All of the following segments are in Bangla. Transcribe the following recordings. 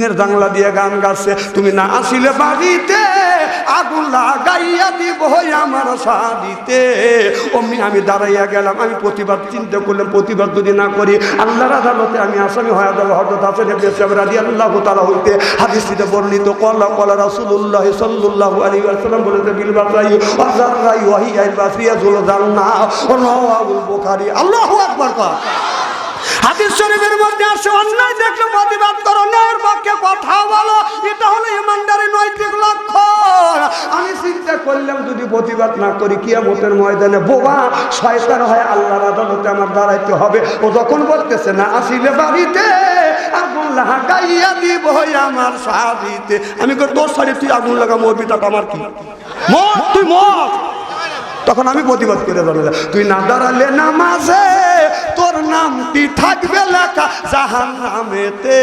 টিনের জাংলা দিয়ে গান গাচ্ছে। তুমি না আসিলে বাড়িতে, আগুন লাগাইয়া দিব আমার শাড়িতে। অমনি আমি দাঁড়াইয়া গেলাম, আমি প্রতিবাদ চিন্তা করলাম, প্রতিবাদ যদি না করি, আল্লাহর আদালতে আমি আসামি হয়ে যাব। হজরত হাসান ইবনে রাদি আল্লাহ তালা হইতে হাদিসটিতে বর্ণিত কল্লা কলা রাসূলুল্লাহ সাল্লাল্লাহু আলাইহি ওয়াসাল্লাম বলেছে, বিল বাসাই ওয়াজারাই ওয়াহি আল বাসিয়া জুল জান্না আল্লাহু আকবার কর হাদিস শরীফের মধ্যে আসে, অন্যায় দেখলে প্রতিবাদ করো, ন্যায়ের পক্ষে কথা বলো, এটা হলো ইমানদারি নৈতিক লক্ষণ। আমি চিন্তা করলাম, যদি প্রতিবাদ না করি, কিয়ামতের ময়দানে বোবা শয়তান হয়, আল্লাহর আদালতে আমার দাঁড়াইতে হবে। ও যখন বলতেছে, না, আসিলে বাড়িতে, আগুন লাগাইয়া দিব আমার শাড়িতে আমি তোর শাড়ি তুই আগুন লাগা মরবি তাকে আমার কি? মর তুই মর তখন আমি প্রতিবাদ করে জানালাম তুই না দাঁড়ালে নামাজে তোর নামটি থাকবে লেখা জাহান নামেতে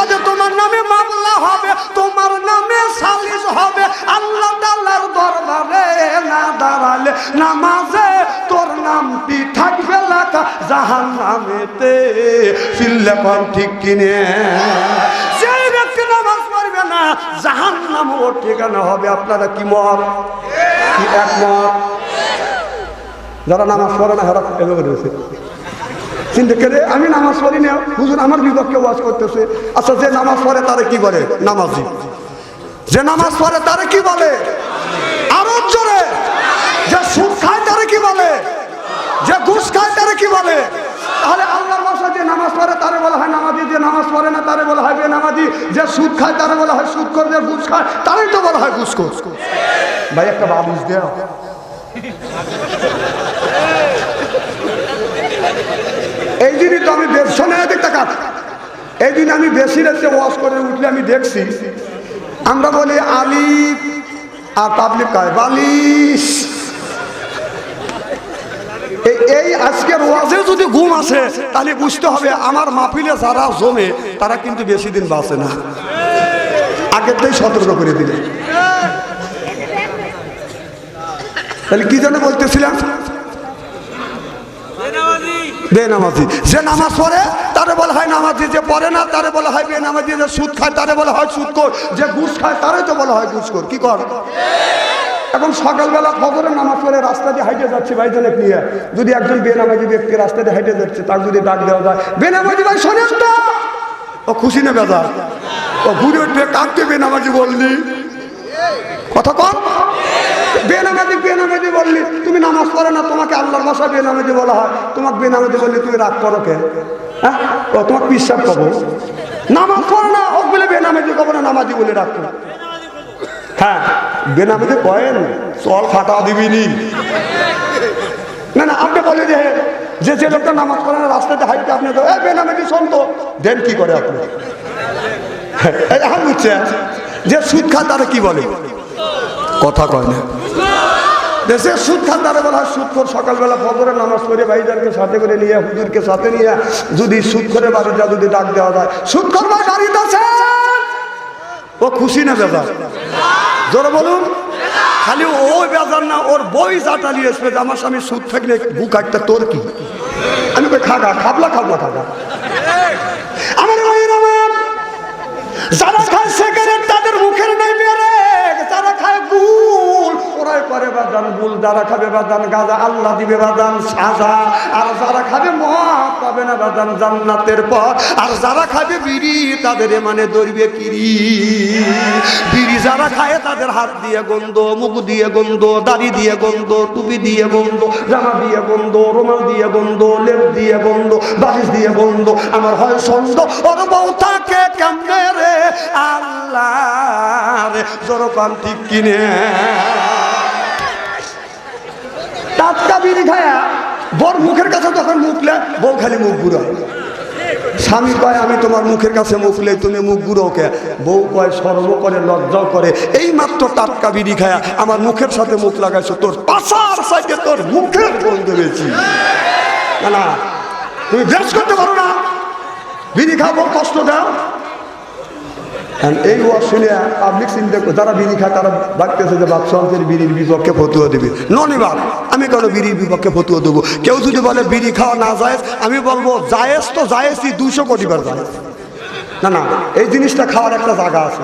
অজে তোমার নামে মামলা হবে, তোমার নামে সালিশ হবে। আল্লাহ তাল্লার দরবারে না দাঁড়ালে নামাজে তোর নামটি থাকবে লেখা জাহান নামেতে সিল্লেখন ঠিক কিনে। সেই ব্যক্তি নামাজ পড়বে না জাহান নাম ওর ঠিকানা হবে। আপনারা কি মত? কি একমত? যারা নামাজ পড়ে না, হেরা এভাবে রয়েছে। চিন্তা করে আমি নামাজ পড়ি না, হুজুর আমার বিপক্ষে ওয়াজ করতেছে। আচ্ছা যে নামাজ পড়ে তারে কি বলে? নামাজি। যে নামাজ পড়ে তারে কি বলে? আরও জোরে। যে সুদ খায় তারে কি বলে? যে ঘুষ খায় তারে কি বলে? তাহলে আল্লাহর বাসা যে নামাজ পড়ে তারে বলা হয় নামাজি, যে নামাজ পড়ে না তারে বলা হয় বেনামাজি, যে সুদ খায় তারে বলা হয় সুদ করে যে ঘুষ খায় তারাই তো বলা হয় ঘুষ ঘুষ ভাই, একটা বাবুস দেওয়া এই দিনই তো আমি শোনে দেখতে কাজ এই দিন আমি বেশি রাতে ওয়াশ করে উঠলে আমি দেখছি, আমরা বলি আলিফ আর পাবলিক কয়? বালিশ। এই- আজকের ওয়াজে যদি ঘুম আসে, তাহলে বুঝতে হবে আমার মাহফিলে যারা জমে, তারা কিন্তু বেশি দিন বাঁচে না। আগের থেকে সতর্ক করে দিলে। তাহলে কি যেন বলতেছিলাম? বেনামাজি। যে নামাজ পড়ে তারে বলা হয় নামাজি। যে পড়ে না তারে বলা হয় বেনামাজি। যে সুদ খায় তারে বলা হয় সুদ কর যে ঘুষ খায় তারে তো বলা হয় ঘুষ কর কি কর? এখন সকালবেলা খবরের নামাজ পড়ে রাস্তা দিয়ে হাইটে যাচ্ছি ভাইজানেক নিয়ে। যদি একজন বেনামাজি ব্যক্তি রাস্তা দিয়ে হাইটে যাচ্ছে তার যদি ডাক দেওয়া যায় বেনামাজি ভাই শোনেন তো! ও খুশি না বেদা ও ঘুরে উঠবে কাককে বেনামাজি বললি? কথা কম বেনামাজি বেনামাজি বললি তুমি নামাজ পড়ো না তোমাকে আল্লাহর ভাষা বেনামাজি বলা হয়। তোমাকে বেনামাজি বললি তুমি রাগ করো কে? হ্যাঁ? ও তোমাকে বিশ্বাস করব? নামাজ পড়ো না ও বলে বেনামাজি কবো না নামাজি বলে রাগ করো হ্যাঁ বেনামাজি কয়েন চল ফাটা দিবিনি না। না আপনি বলে যে যে যে লোকটা নামাজ পড়ে না রাস্তাতে হাইটে আপনি তো, এই বেনামাজি শোন তো দেন কি করে আপনি? এই এখন বুঝছে যে সুদ খা তারা কি বলে? কথা কয় না। দেশে সুদ খান তারা বলা সুদ করে সকালবেলা ফজরের নামাজ পড়ে ভাইজানকে সাথে করে নিয়ে, হুজুরকে সাথে নিয়ে যদি সুদ করে বাড়িটা যদি ডাক দেওয়া যায়, সুদ করবা গাড়িতে আছে? ও খুশি না বেজার? জোরে বলুন। খালি ওই বেজার না, ওর বই চাটালি আসবে আমার স্বামী সুদ থাকলে বুক একটা তোর কি? আমি খাগা, খাবলা খাবলা, খাগা। করে বাদান গুল যারা খাবে বাদান গাজা আল্লাহ দিবে বাদান সাজা। আর যারা খাবে মদ পাবে না বাদান জান্নাতের পর আর যারা খাবে বিড়ি, তাদের মানে দরিবে কিরি। বিড়ি যারা খায়, তাদের হাত দিয়ে গন্ধ, মুখ দিয়ে গন্ধ, দাড়ি দিয়ে গন্ধ, টুপি দিয়ে গন্ধ, জামা দিয়ে গন্ধ, রুমাল দিয়ে গন্ধ, লেপ দিয়ে গন্ধ, বালিশ দিয়ে গন্ধ। আমার হয় সন্দ ওর বউ থাকে কেমনে রে? আল্লাহ রে, জোরকান ঠিক কিনে। টাটকা বিড়ি খায়া বর মুখের কাছে যখন মুখলে বউ খালি মুখ বুড়ো স্বামী কয়, আমি তোমার মুখের কাছে মুখলে তুমি মুখ বুড়ো কে? বউ কয়, সর্ব করে, লজ্জাও করে। এই মাত্র টাটকা বিড়ি খায়া আমার মুখের সাথে মুখ লাগাইছো। তোর পাশার সাইডে তোর মুখের বন্ধ হয়েছি না না, তুমি বেশ করতে পারো না। বিড়ি খাব কষ্ট দাও। এই শুনে পাবলিক চিন্তা যারা বিড়ি খায়, তারা ভাবতেছে যে বাদশাহের বিড়ির বিপক্ষে ফতুয়া দেবে। ননিবার আমি কেন বিড়ির বিপক্ষে ফতুয়া দেবো? কেউ যদি বলে বিড়ি খাওয়া না যায় আমি বলব জায়েজ তো জায়েজই দুশো কোটি বার জায়েজ। না না, এই জিনিসটা খাওয়ার একটা জায়গা আছে।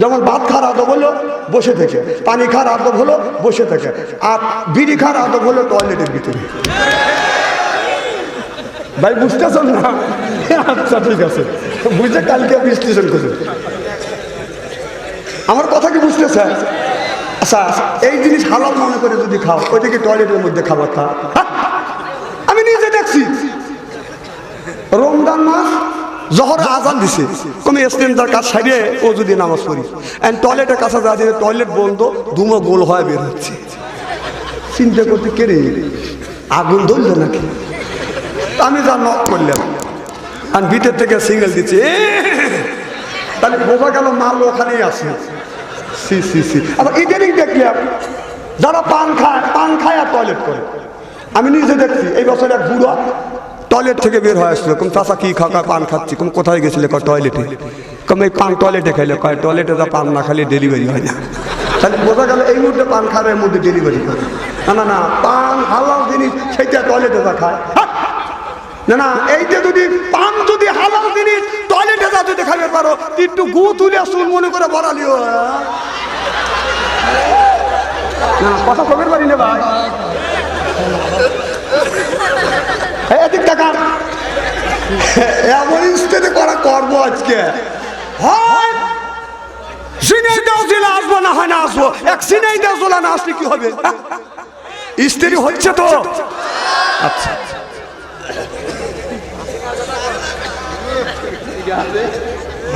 যেমন ভাত খাওয়ার আদব হলো বসে থেকে, পানি খাওয়ার আদব হলো বসে থেকে, আর বিড়ি খাওয়ার আদব হলো টয়লেটের ভিতরে। ভাই, বুঝতেছেন না? আচ্ছা ঠিক আছে। বুঝে কালকে বিশ্লেষণ করুন আমার কথা কি বুঝতেছে আচ্ছা এই জিনিস হালাল মনে করে যদি খাও ওইটা কি টয়লেটের মধ্যে খাবার খা আমি নিজে দেখছি। রমজান মাস, জহর আজান দিছে। তুমি স্টেন্ডার কাজ সারিয়ে ও যদি নামাজ পড়ি। এন্ড টয়লেটের কাছে যা দিয়ে টয়লেট বন্ধ, ধুমো গোল হয়ে বের হচ্ছে। চিন্তা করতে কেড়ে আগুন ধরলো নাকি? আমি যা নক করলাম। আর ভিতর থেকে সিঙ্গেল দিচ্ছে তাহলে বোঝা গেল মাল ওখানেই আছে। সি সি সি। আবার ইদানিং দেখলাম যারা পান খায় পান খায় আর টয়লেট করে। আমি নিজে দেখছি, এই বছর এক বুড়ো টয়লেট থেকে বের হয়ে আসলো। কোন চাষা কি খাওয়া পান খাচ্ছি? কোন কোথায় গেছিলে? কয় টয়লেটে কম, এই পান টয়লেটে খাইলে। কয় টয়লেটে যা পান না খাইলে ডেলিভারি হয় না। তাহলে বোঝা গেল এই মুহূর্তে পান খাওয়ার মধ্যে ডেলিভারি করে। না না না, পান হালাল জিনিস, সেইটা টয়লেটে যা খায়! না না এইটা যদি পান যদি হালাল জিনিস টয়লেটে যা যদি খাইতে পারো একটু গু তুলে চুল মনে করে বড়ালিও না কথা কবের বাড়ি নে ভাই। এদিক টাকা এমন স্টেটে করা করব আজকে। হয়, সিনেই দাও জেলা আসব, না হয় না আসব। এক সিনেই না আসলে কি হবে? স্ত্রী হচ্ছে তো। আচ্ছা।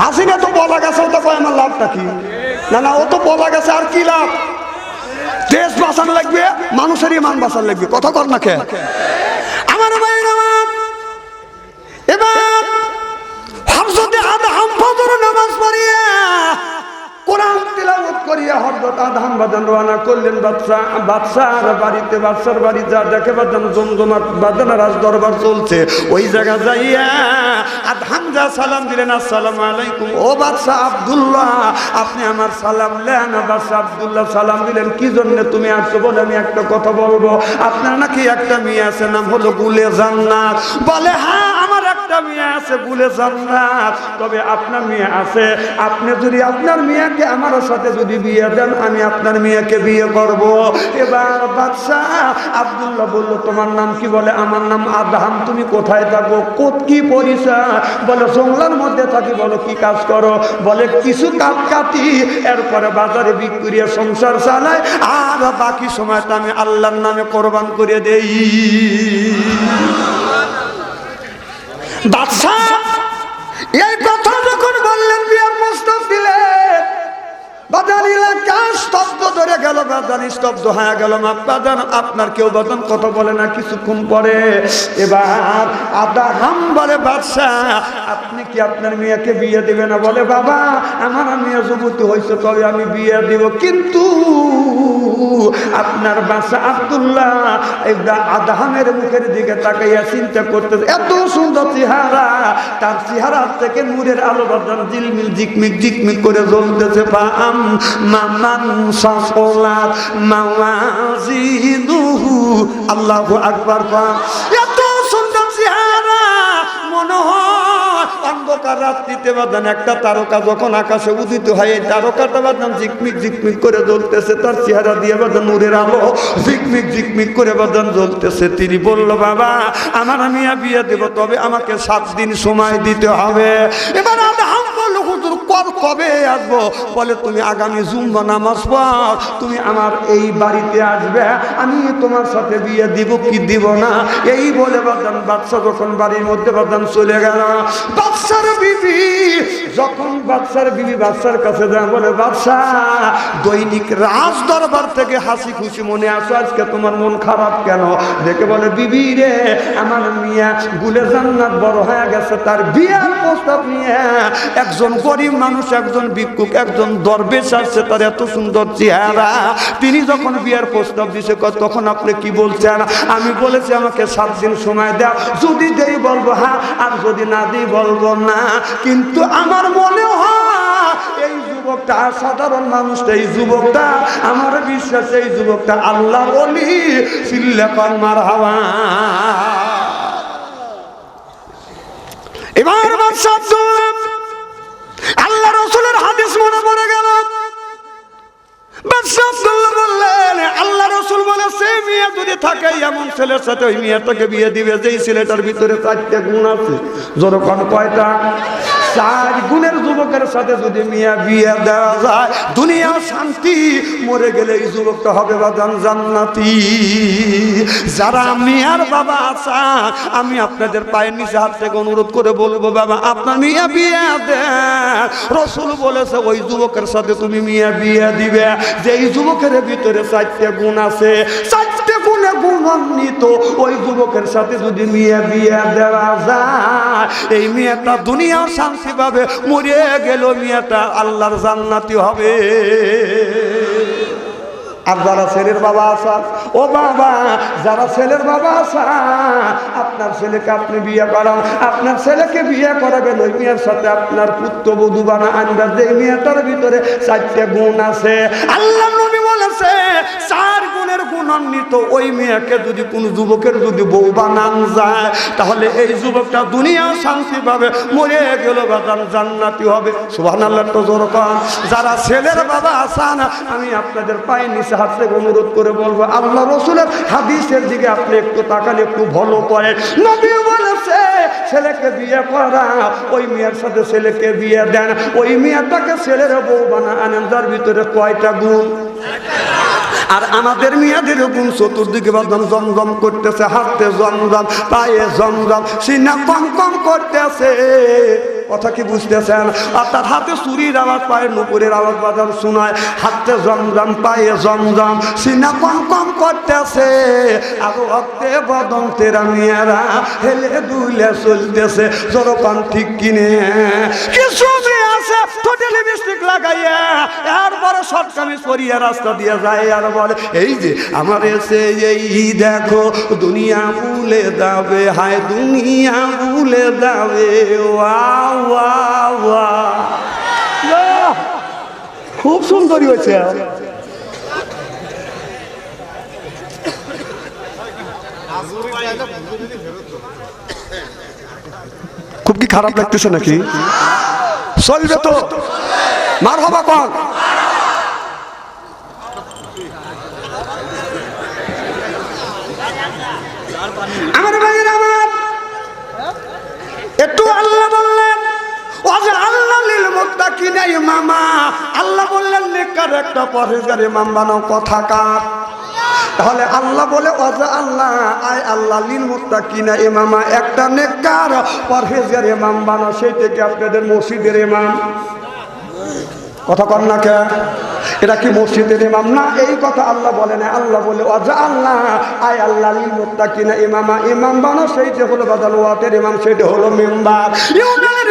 হাসিনা তো বলা গেছে ওটা কয় আমার লাভটা কি? না না ও তো বলা গেছে আর কি লাভ? দেশ বাঁচানো লাগবে মানুষের ইমান বাঁচানো লাগবে। কথা কর না কে? আমার ভাই আমার এবার আদহাম বাজান রওনা করলেন বাদশা বাদশার বাড়িতে বাদশার বাড়ি যা দেখে বাজান জমজমাট বাজান রাজ দরবার চলছে। ওই জায়গা যাইয়া আদহাম যা সালাম দিলেন, আসসালামু আলাইকুম। ও বাদশা আব্দুল্লাহ, আপনি আমার সালাম লেন বাদশা আব্দুল্লাহ সালাম দিলেন, কি জন্য তুমি আসছো বলে আমি একটা কথা বলব। আপনার নাকি একটা মেয়ে আছে, নাম হলো গুলে জান্নাত। বলে হ্যাঁ একটা মেয়ে আছে গুলে জান্নাত তবে আপনার মেয়ে আছে। আপনি যদি আপনার মেয়েকে আমার সাথে যদি বিয়ে দেন, আমি আপনার মেয়েকে বিয়ে করব। এবার বাদশাহ আব্দুল্লাহ বলল, তোমার নাম কি? বলে, আমার নাম আদহাম। তুমি কোথায় থাকো? কোত কি পরিচয়? বলে, জঙ্গলার মধ্যে থাকি। বলো, কি কাজ করো? বলে, কিছু কাপ কাটি। এরপরে বাজারে বিক্রি সংসার চালাই। আর বাকি সময়টা আমি আল্লাহর নামে কোরবান করে দেই। বাদশাহ এই কথা ধরে স্তব্ধ আপনার কেউ বলে না বলে বাদশাহ আপনি কি আপনার মেয়েকে বিয়ে দিবে না? বলে, বাবা, আমার মেয়ে যুবতী হয়েছে, তবে আমি বিয়ে দিব। কিন্তু আপনার বাসা আব্দুল্লাহ আদাহামের মুখের দিকে তাকাইয়া চিন্তা করতে এত সুন্দর চেহারা, তার চেহারা থেকে নূরের আলো বাদান জিলমিল জিকমিক জিকমিক করে জ্বলতেছে। পাম মামান এত সুন্দর চেহারা, মনে অন্ধকার রাত্রিতে বাদান একটা তারকা যখন আকাশে উদিত হয়, এই তারকাটা বাদান ঝিকমিক ঝিকমিক করে জ্বলতেছে, তার চেহারা দিয়ে বাদান আলো ঝিকমিক ঝিকমিক করে বাদান জ্বলতেছে। তিনি বলল, বাবা, আমার আমি বিয়ে দেব, তবে আমাকে সাত দিন সময় দিতে হবে। এবার কব, কবে আসব? বলে, তুমি আগামী জুম্মা নামাজ পর তুমি আমার এই বাড়িতে আসবে, আমি তোমার সাথে বিয়ে দিব কি দিব না? এই বলে বাদান বাচ্চা যখন বাড়ির মধ্যে বাদান চলে গেল বাচ্চার বিবি, যখন বাচ্চার বিবি বাচ্চার কাছে যায়, বলে বাচ্চা দৈনিক রাজ দরবার থেকে হাসি খুশি মনে আসো আজকে তোমার মন খারাপ কেন? দেখে বলে, বিবি রে, আমার মিয়া গুলে জান্নাত বড় হয়ে গেছে, তার বিয়ার প্রস্তাব নিয়ে একজন গরিব মানুষ, একজন ভিক্ষুক, একজন দরবেশ আসছে তার এত সুন্দর চেহারা। তিনি যখন বিয়ার প্রস্তাব দিছে তখন আপনি কি বলছেন? আমি বলেছি, আমাকে সাত দিন সময় দাও। যদি দেই বলব হ্যাঁ আর যদি না দিই বলব না। কিন্তু আমার মনে হয়, এই যুবকটা সাধারণ মানুষটা, এই যুবকটা, আমার বিশ্বাস এই যুবকটা আল্লাহ বলি সিল্লেকন মার হাওয়া এবার বাদশাহ আব্দুল্লাহ বললেন, আল্লাহ রসুল বলে, সে মেয়ে যদি থাকে, এমন ছেলের সাথে ওই মেয়েটাকে বিয়ে দিবে, যেই ছেলেটার ভিতরে চারটে গুণ আছে। যখন কয়টা? চার গুণের যুবকের সাথে যদি মিয়া বিয়ে দেওয়া যায়, দুনিয়া শান্তি, মরে গেলে এই যুবকটা হবে বাদান জান্নাতি। যারা মিয়ার বাবা আছেন আমি আপনাদের পায়ের নিচে হাত থেকে অনুরোধ করে বলব, বাবা, আপনার মিয়া বিয়ে দেন। রসুল বলেছে, ওই যুবকের সাথে তুমি মিয়া বিয়ে দিবে। যে এই যুবকের ভিতরে চারটে গুণ আছে, চারটে গুণে গুণান্বিত, ওই যুবকের সাথে যদি মিয়া বিয়ে দেওয়া যায়, এই মেয়েটা দুনিয়া শান্তি পাবে মরে গেল মেয়েটা, আল্লাহর জান্নাতি হবে। আর যারা ছেলের বাবা আসান ও বাবা, যারা ছেলের বাবা আসান আপনার ছেলেকে আপনি বিয়ে করান, আপনার ছেলেকে বিয়ে করাবেন, ওই মেয়ের সাথে আপনার পুত্রবধূ বানা আনবেন যে মেয়েটার ভিতরে চারটে গুণ আছে, আল্লাহ বলেছে, চার গুণের গুণান্বিত ওই মেয়েকে যদি কোনো যুবকের যদি বউ বানান যায়, তাহলে এই যুবকটা দুনিয়া শান্তি পাবে, মরে গেল বাদান জান্নাতি হবে। সুবহানাল্লাহ তো জোর যারা ছেলের বাবা আসান, আমি আপনাদের পায়ে নিচে হাত থেকে অনুরোধ করে বলব, আল্লাহ রসুলের হাদিসের দিকে আপনি একটু তাকান একটু ভালো করে। নবী বলেছে, ছেলেকে বিয়ে করা, ওই মেয়ের সাথে ছেলেকে বিয়ে দেন, ওই মেয়েটাকে ছেলের বউ বানা আনেন তার ভিতরে কয়টা গুণ? আর আমাদের মেয়াদের গুণ চতুর্দিকে বাদন জমজম করতেছে হাতে জমজম, পায়ে জমজম, সিনা কম কম করতেছে। কথা কি বুঝতেছেন? অর্থাৎ হাতে চুরির আওয়াজ পায়ে, নুপুরের আওয়াজ বাজার শোনায়। হাতে জমজম, পায়ে জমজম, সিনা কম কম করতেছে। আর অক্তে বদম তেরা মেয়েরা হেলে দুলে চলতেছে। জরপান ঠিক কিনে। কিছু মেয়ে আছে, ঠোঁটে লিপস্টিক লাগাইয়া এরপরে শর্ট কামিজ পরিয়ে রাস্তা দিয়ে যায় আর বলে, এই যে আমার এসে এই দেখো, দুনিয়া ভুলে যাবে, হায় দুনিয়া ভুলে যাবে ওয়া ওয়া ওয়া বাহ! খুব সুন্দরী হয়েছে। খুব কি খারাপ লাগতেছে নাকি? চলবে তো। মার হবা কন আমার ভাইয়ের আমার। একটু আল্লাহ বললেন যে আল্লাহ বললেন নেকার একটা পরহেজগার ইমাম বানাও কথা কার? তাহলে আল্লাহ বলে অজা আল্লাহ, আয় আল্লাহ লিল মুত্তাকিনা ইমামা একটা নেকার পরহেজগার ইমাম বানাও সেই থেকে আপনাদের মসজিদের ইমাম। কথা কন না কে? এটা কি মসজিদের ইমাম? না, এই কথা আল্লাহ বলে না। আল্লাহ বলে অজা আল্লাহ, আয় আল্লাহ লিল মুত্তাকিনা ইমামা ইমাম বানো সেইটা হলো বাদাল ওয়াটের ইমাম, সেইটা হলো মেম্বার।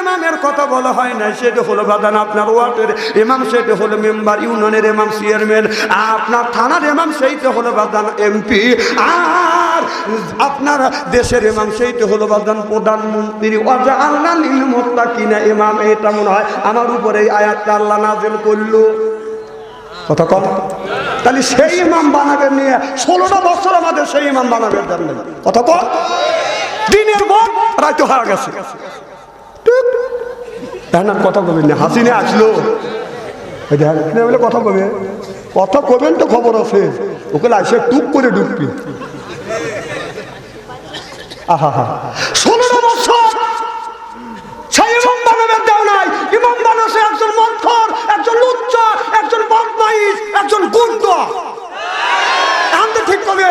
ইমামের কথা বলা হয় না, সেটা হলো বাদান আপনার ওয়ার্ডের ইমাম, সেটা হলো মেম্বার ইউনিয়নের ইমাম, চেয়ারম্যান। আপনার থানার ইমাম, সেইটা হলো বাদান এমপি। আর আপনার দেশের ইমাম, সেইটা হলো বাদান প্রধানমন্ত্রী। ওয়াজা আল্লাহ নীল মোত্তা কিনা ইমাম, এটা মনে হয় আমার উপরে এই আয়াতটা আল্লাহ নাজেল করল। কথা কম তাহলে সেই ইমাম বানাবেন নিয়ে ষোলোটা বছর আমাদের সেই ইমাম বানাবেন কথা কম দিনের পর রাইতে হয়ে গেছে। তাই না কথা কবেন না? হাসিনে আসলো। এই বলে কথা কবে। কথা কবেন তো খবর আছে। ওকে আসে টুক করে আহা হা নাই একজন মন্থর, একজন একজন একজন ঠিক কবে?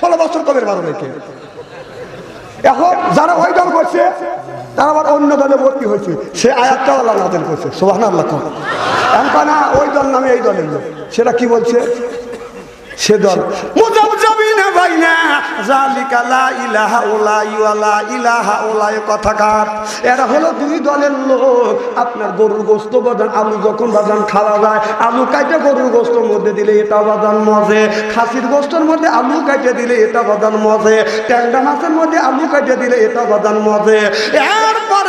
ষোলো বছর কবে বারো নাকি এখন যারা ওই দল করছে, তারা আবার অন্য দলে ভর্তি হয়েছে। সে আয়াতটা আল্লাহ নাজেল করছে সোহান আল্লাহ কম এখন না, ওই দল নামে এই দলের লোক। সেটা কি বলছে? সে দল দুই দলের লোক। আপনার গরুর গোস্ত বাদান আলু যখন বাদান খাওয়া যায়, আলু কাটে গরুর গোস্তর মধ্যে দিলে এটা বাদান মজে। খাসির গোস্তর মধ্যে আলু কাটে দিলে এটা বাদান মজে। ট্যাংরা মাছের মধ্যে আলু কাটে দিলে এটা বাদান মজে। এরপর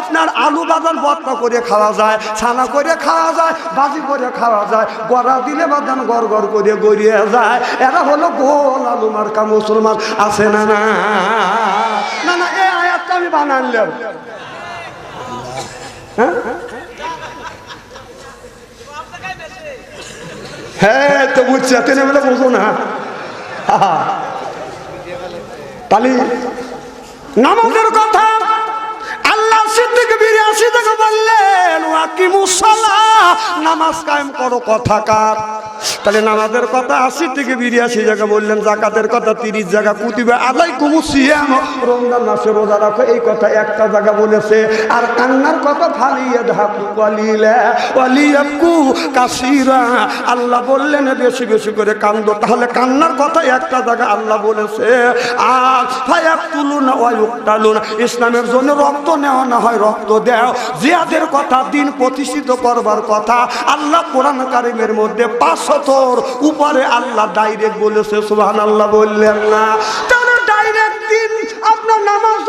আপনার আলু বাদান বত্তা করে খাওয়া যায়, ছানা করে খাওয়া যায়, বাজি করে খাওয়া যায়, গড়া দিলে বাদান গড় গড় করে গড়িয়ে যায়। এরা হলো গোল আলু মার্কা মুসলমান, আছে না না? না এই আয়াতটা আমি বানালাম হ্যাঁ? হ্যাঁ কথা আল্লাহ বিরিয়াসি থেকে বললেন নামাজ কায়েম করো, কথা কার? তাহলে নামাজের কথা আশি থেকে বিরিয়াশি জায়গা বললেন, জাকাতের কথা তিরিশ জায়গা কুতিবে আলাই কুমুসিয়াম রমজান মাসে রোজা রাখো, এই কথা একটা জায়গা বলেছে, আর কান্নার কথা ফালিয়ে ওয়ালিলা ওয়ালিয়াকু কাসিরা। আল্লাহ বললেন, বেশি বেশি করে কান্দো। তাহলে কান্নার কথা একটা জায়গা আল্লাহ বলেছে আর ফায়াক তুলুন ইসলামের জন্য রক্ত নেওয়া না হয়, রক্ত দেও। জিয়াদের কথা দিন প্রতিষ্ঠিত করবার কথা। আল্লাহ কোরআন কারিমের মধ্যে পাঁচশতর উপরে আল্লাহ ডাইরেক্ট বলেছে সুবহান আল্লাহ বললেন না। নামাজ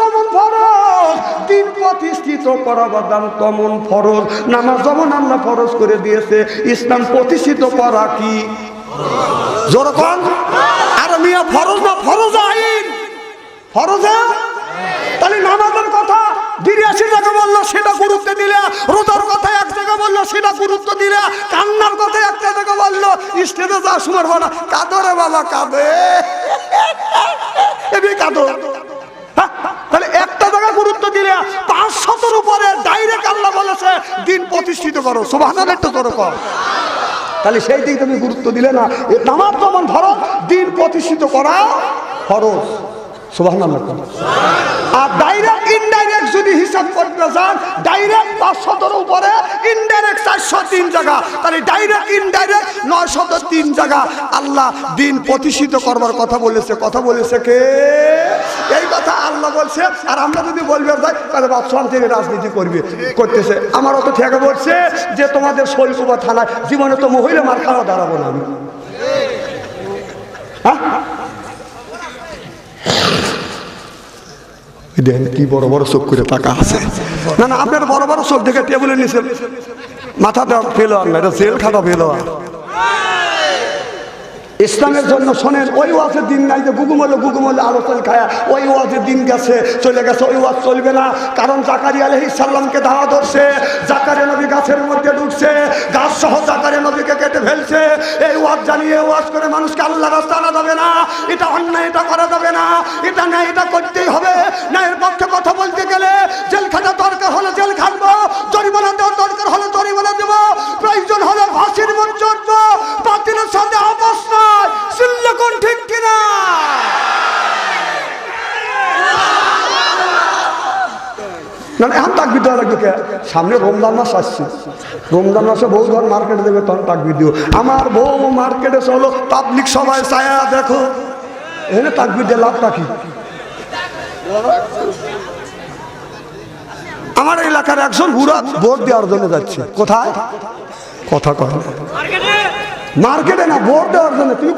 করা নামাজ কি? তাহলে নামাজের বিরিয়াশি জায়গা বলল, সেটা গুরুত্ব দিলে, রোজার কথা এক জায়গা বলল, সেটা গুরুত্ব দিলে, কান্নার কথা একটা জায়গা বলল, স্টেজে সময় বাবা, কাঁদো। এবি হ্যাঁ? একটা দিন প্রতিষ্ঠিত করো করো তাহলে সেই তুমি গুরুত্ব দিলে না যেমন দিন প্রতিষ্ঠিত করা আর ইনডাইরেক্ট যদি হিসাব করতে চান ডাইরেক্ট পাঁচশতর উপরে ইনডাইরেক্ট চারশো তিন জায়গা। তাহলে ডাইরেক্ট ইনডাইরেক্ট নয়শত তিন জায়গা। আল্লাহ দিন প্রতিষ্ঠিত করবার কথা বলেছে। কথা বলেছে কে? এই কথা আল্লাহ বলছে। আর আমরা যদি বলবে যাই, তাহলে বাদশাহ থেকে রাজনীতি করবে। করতেছে। আমার অত ঠেকে বলছে যে তোমাদের শৈলকুবা থানায় জীবনে তো মহিলা মার খাওয়া দাঁড়াবো না আমি। হ্যাঁ? দেন, কি বড় বড় চোখ করে টাকা আছে। না না, আপনার বড় বড় চোখ দেখে টেবিলে নিচে মাথাটা ফেলো আর না এটা জেল খাটা ফেলো। আর ইসলামের জন্য শোনেন, ওই ওয়াজের দিন নাই যে গুগুমলে গুগুমলে আলোচনা খায়া, ওই ওয়াজের দিন গেছে, চলে গেছে, ওই ওয়াজ চলবে না। কারণ জাকারি আলহ ইসাল্লামকে ধাওয়া ধরছে জাকারে নবী গাছের মধ্যে ঢুকছে গাছ সহ জাকারে নবীকে কেটে ফেলছে। এই ওয়াজ জানিয়ে ওয়াজ করে মানুষকে আল্লাহ রাস্তা আনা যাবে না। এটা অন্যায়, এটা করা যাবে না। এটা না এটা করতেই হবে। না এর পক্ষে কথা বলতে গেলে জেল খাটা দরকার হলে জেল খাটবো, জরিমানা দেওয়ার দরকার হলে জরিমানা দেবো প্রয়োজন হলে ফাঁসির মন চড়বো বাতিলের সাথে আপস নয় শুনলে কোন ঠিক কিনা না না, এখন তাকবির দেওয়া লাগবে কে? সামনে রমজান মাস আসছে। রমজান মাসে বউ ধর মার্কেটে দেবে, তখন তাকবির দিও আমার বউ মার্কেটে চলো, পাবলিক সবাই ছায়া দেখো। এনে তাকবির দিয়ে লাভটা কি? আমার এলাকার একজন বুড়া ভোট দেওয়ার জন্য যাচ্ছে। কোথায়? কথা কয় মার্কেটে না, ভোট দেওয়ার জন্য। তুমি